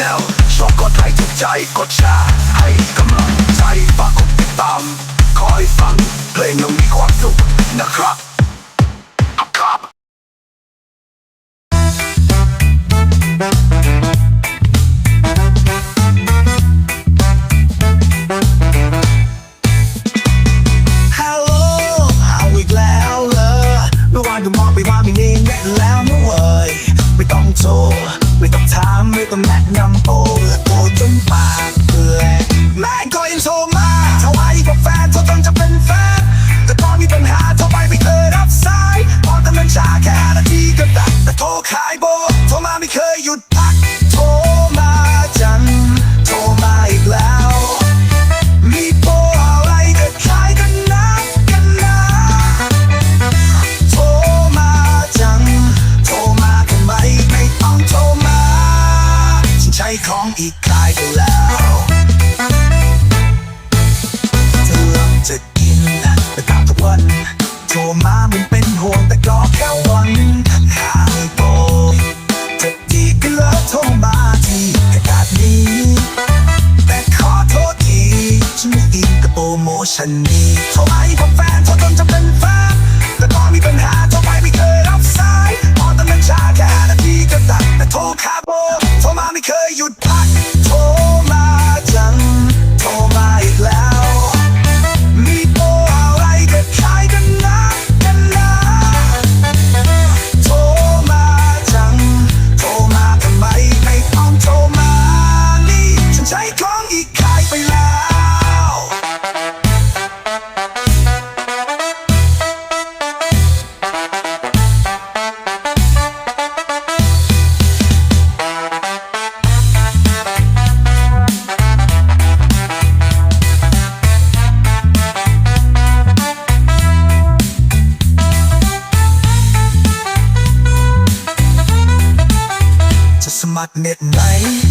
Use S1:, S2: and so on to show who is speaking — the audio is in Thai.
S1: n e l ชอบกดไลค์ถูกใจกดแชร์ให้กำลังใจฝากกดติดตาม คอยฟังเพลงยังมีความสุขนะครับ
S2: จนปากเปื่อยแม่ก็ยังโทรมาเท่าไหร่กับแฟนโทรจนจะเป็นแฟนแต่ตอนมีปัญหา ของอีกขายไปแล้วเธอลองจะกินแต่ตามทุกวันโทรมามันเป็นห่วงแต่ก็แค่วันขายโปรจะดีก็เลิกโทรมาทีแค่การนี้ แต่ขอโทษทีฉันไม่อินกับโปรโมชั่นนี้ มัครเน็ตไหม จะลดค่ารายเดือน